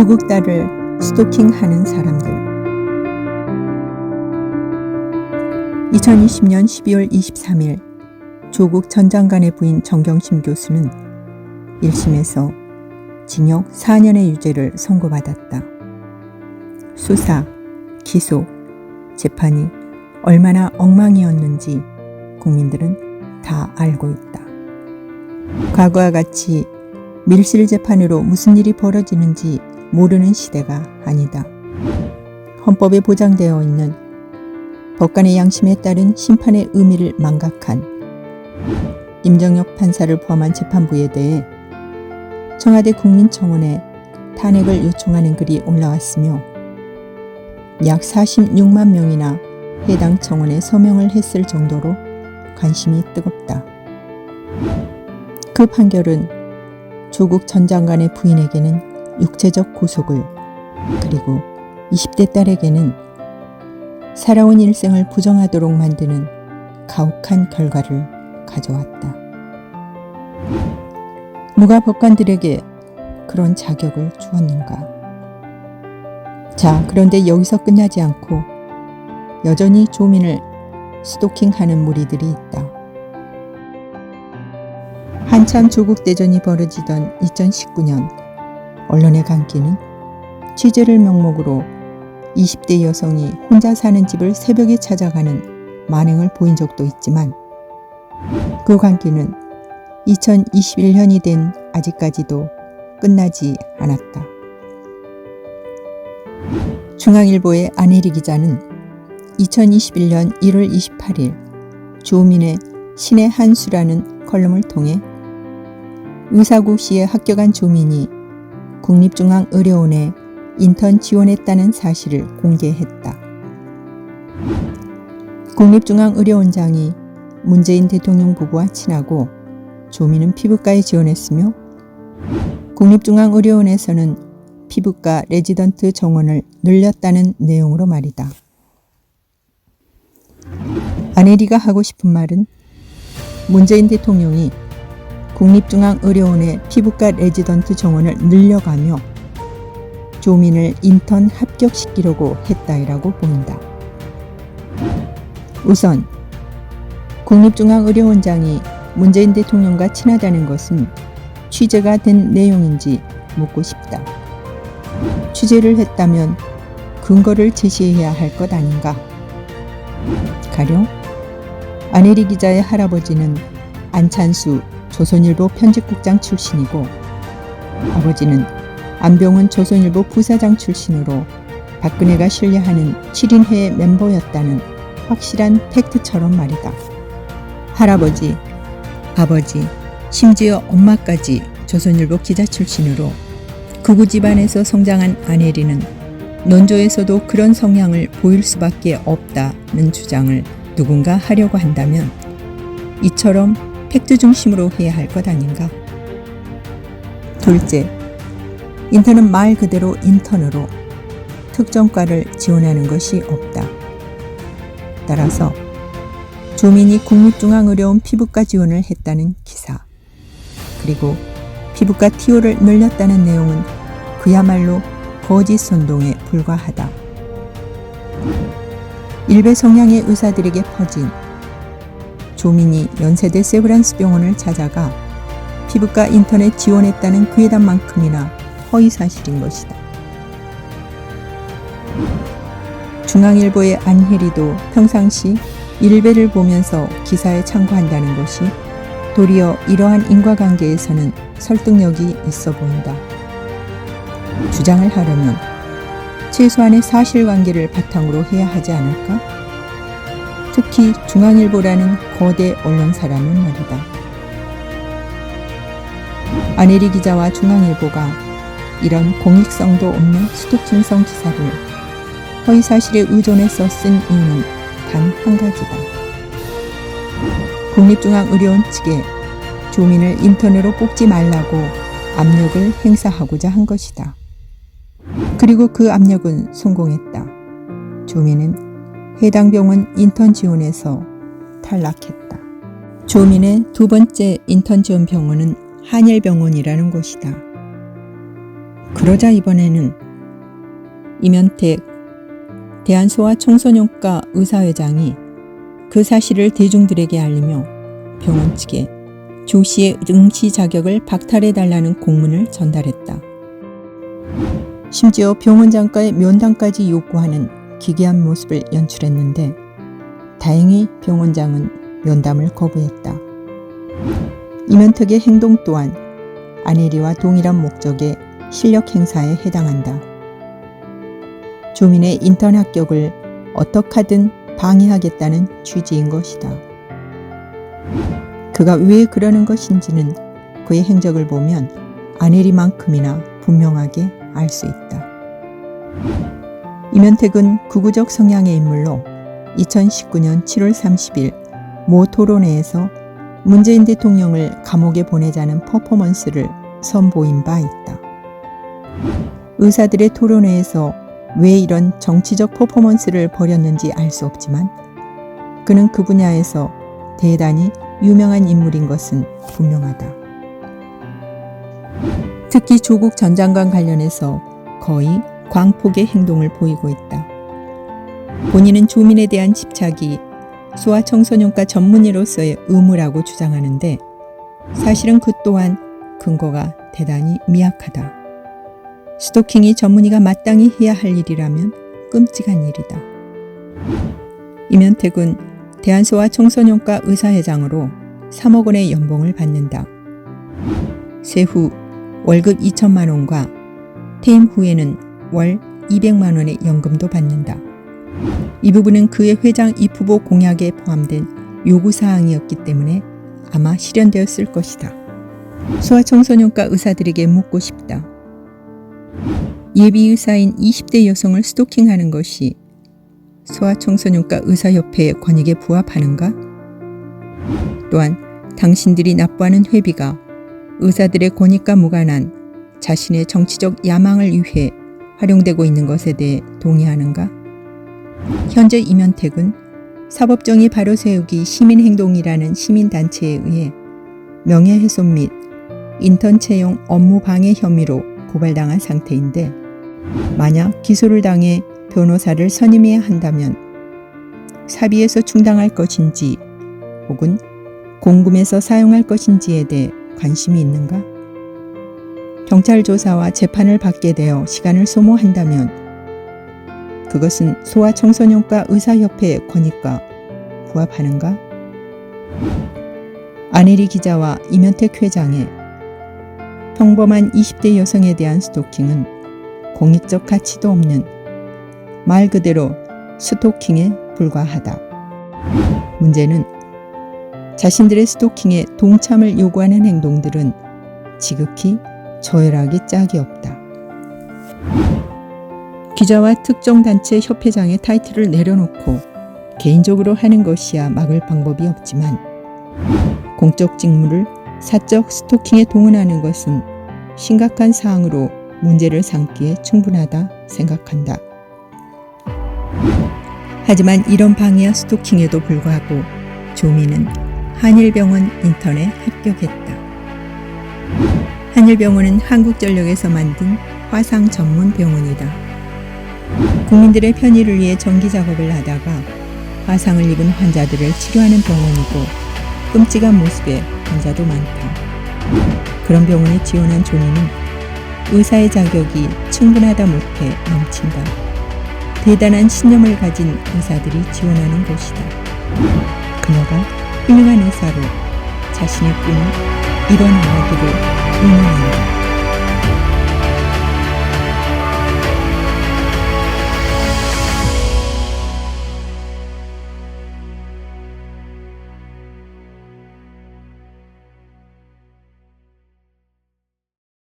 조국 딸을 스토킹하는 사람들. 2020년 12월 23일 조국 전 장관의 부인 정경심 교수는 1심에서 징역 4년의 유죄를 선고받았다. 수사, 기소, 재판이 얼마나 엉망이었는지 국민들은 다 알고 있다. 과거와 같이 밀실 재판으로 무슨 일이 벌어지는지 모르는 시대가 아니다. 헌법에 보장되어 있는 법관의 양심에 따른 심판의 의미를 망각한 임정혁 판사를 포함한 재판부에 대해 청와대 국민청원에 탄핵을 요청하는 글이 올라왔으며 약 46만 명이나 해당 청원에 서명을 했을 정도로 관심이 뜨겁다. 그 판결은 조국 전 장관의 부인에게는 육체적 구속을 그리고 20대 딸에게는 살아온 일생을 부정하도록 만드는 가혹한 결과를 가져왔다. 누가 법관들에게 그런 자격을 주었는가? 자, 그런데 여기서 끝나지 않고 여전히 조민을 스토킹하는 무리들이 있다. 한참 조국 대전이 벌어지던 2019년 언론의 강기는 취재를 명목으로 20대 여성이 혼자 사는 집을 새벽에 찾아가는 만행을 보인 적도 있지만 그 관계는 2021년이 된 아직까지도 끝나지 않았다. 중앙일보의 안혜리 기자는 2021년 1월 28일 조민의 신의 한수라는 컬럼을 통해 의사고시에 합격한 조민이 국립중앙의료원에 인턴 지원했다는 사실을 공개했다. 국립중앙의료원장이 문재인 대통령 부부와 친하고 조민은 피부과에 지원했으며 국립중앙의료원에서는 피부과 레지던트 정원을 늘렸다는 내용으로 말이다. 아내리가 하고 싶은 말은 문재인 대통령이 국립중앙의료원의 피부과 레지던트 정원을 늘려가며 조민을 인턴 합격시키려고 했다이라고 보인다. 우선 국립중앙의료원장이 문재인 대통령과 친하다는 것은 취재가 된 내용인지 묻고 싶다. 취재를 했다면 근거를 제시해야 할 것 아닌가? 가령 안혜리 기자의 할아버지는 안찬수 조선일보 편집국장 출신이고 아버지는 안병훈 조선일보 부사장 출신으로 박근혜가 신뢰하는 7인회 멤버였다는 확실한 팩트처럼 말이다. 할아버지, 아버지, 심지어 엄마까지 조선일보 기자 출신으로 극우 집안에서 성장한 아내리는 논조에서도 그런 성향을 보일 수밖에 없다는 주장을 누군가 하려고 한다면 이처럼 팩트 중심으로 해야 할 것 아닌가? 둘째, 인턴은 말 그대로 인턴으로 특정과를 지원하는 것이 없다. 따라서 조민이 국립중앙의료원 피부과 지원을 했다는 기사, 그리고 피부과 티오를 늘렸다는 내용은 그야말로 거짓 선동에 불과하다. 일베 성향의 의사들에게 퍼진 조민이 연세대 세브란스 병원을 찾아가 피부과 인터넷 지원했다는 그 예단만큼이나 허위 사실인 것이다. 중앙일보의 안혜리도 평상시 일베를 보면서 기사에 참고한다는 것이 도리어 이러한 인과관계에서는 설득력이 있어 보인다. 주장을 하려면 최소한의 사실관계를 바탕으로 해야 하지 않을까? 특히 중앙일보라는 거대 언론사라는 말이다. 아내리 기자와 중앙일보가 이런 공익성도 없는 수도킹성 기사를 허위사실에 의존해서 쓴 이유는 단 한 가지다. 국립중앙의료원 측에 조민을 인턴으로 뽑지 말라고 압력을 행사하고자 한 것이다. 그리고 그 압력은 성공했다. 조민은 해당 병원 인턴 지원에서 탈락했다. 조민의 두 번째 인턴 지원 병원은 한일병원이라는 곳이다. 그러자 이번에는 이면택 대한소아 청소년과 의사회장이 그 사실을 대중들에게 알리며 병원 측에 조 씨의 응시 자격을 박탈해 달라는 공문을 전달했다. 심지어 병원장과의 면담까지 요구하는 기괴한 모습을 연출했는데 다행히 병 원장은 면담을 거부했다. 이면택의 행동 또한 아내리와 동일한 목적의 실력 행사에 해당한다. 조민의 인턴 합격을 어떻게든 방해하겠다는 취지인 것이다. 그가 왜 그러는 것인지는 그의 행적을 보면 아내리만큼이나 분명하게 알 수 있다. 이면택은 극우적 성향의 인물로 2019년 7월 30일 모 토론회에서 문재인 대통령을 감옥에 보내자는 퍼포먼스를 선보인 바 있다. 의사들의 토론회에서 왜 이런 정치적 퍼포먼스를 벌였는지 알 수 없지만 그는 그 분야에서 대단히 유명한 인물인 것은 분명하다. 특히 조국 전 장관 관련해서 거의 광폭의 행동을 보이고 있다. 본인은 조민에 대한 집착이 소아청소년과 전문의로서의 의무라고 주장하는데 사실은 그 또한 근거가 대단히 미약하다. 스토킹이 전문의가 마땅히 해야 할 일이라면 끔찍한 일이다. 이면택은 대한소아 청소년과 의사회장으로 3억 원의 연봉을 받는다. 세후 월급 2천만 원과 퇴임 후에는 월 200만 원의 연금도 받는다. 이 부분은 그의 회장 입후보 공약에 포함된 요구 사항이었기 때문에 아마 실현되었을 것이다. 소아청소년과 의사들에게 묻고 싶다. 예비 의사인 20대 여성을 스토킹하는 것이 소아청소년과 의사협회의 권익에 부합하는가? 또한 당신들이 납부하는 회비가 의사들의 권익과 무관한 자신의 정치적 야망을 위해 활용되고 있는 것에 대해 동의하는가? 현재 이면택은 사법정의 바로 세우기 시민행동이라는 시민단체에 의해 명예훼손 및 인턴 채용 업무 방해 혐의로 고발당한 상태인데 만약 기소를 당해 변호사를 선임해야 한다면 사비에서 충당할 것인지 혹은 공금에서 사용할 것인지에 대해 관심이 있는가? 경찰 조사와 재판을 받게 되어 시간을 소모한다면 그것은 소아청소년과 의사협회의 권익과 부합하는가? 아내리 기자와 이면택 회장의 평범한 20대 여성에 대한 스토킹은 공익적 가치도 없는 말 그대로 스토킹에 불과하다. 문제는 자신들의 스토킹에 동참을 요구하는 행동들은 지극히 저열하기 짝이 없다. 기자와 특정 단체 협회장의 타이틀을 내려놓고 개인적으로 하는 것이야 막을 방법이 없지만 공적 직무를 사적 스토킹에 동원하는 것은 심각한 사항으로 문제를 삼기에 충분하다 생각한다. 하지만 이런 방해와 스토킹에도 불구하고 조미는 한일병원 인턴에 합격했다. 한일병원은 한국전력에서 만든 화상 전문 병원이다. 국민들의 편의를 위해 전기 작업을 하다가 화상을 입은 환자들을 치료하는 병원이고 끔찍한 모습의 환자도 많다. 그런 병원에 지원한 조미는 의사의 자격이 충분하다 못해 넘친다. 대단한 신념을 가진 의사들이 지원하는 곳이다. 그녀가 훌륭한 의사로 자신의 꿈을 응원한다.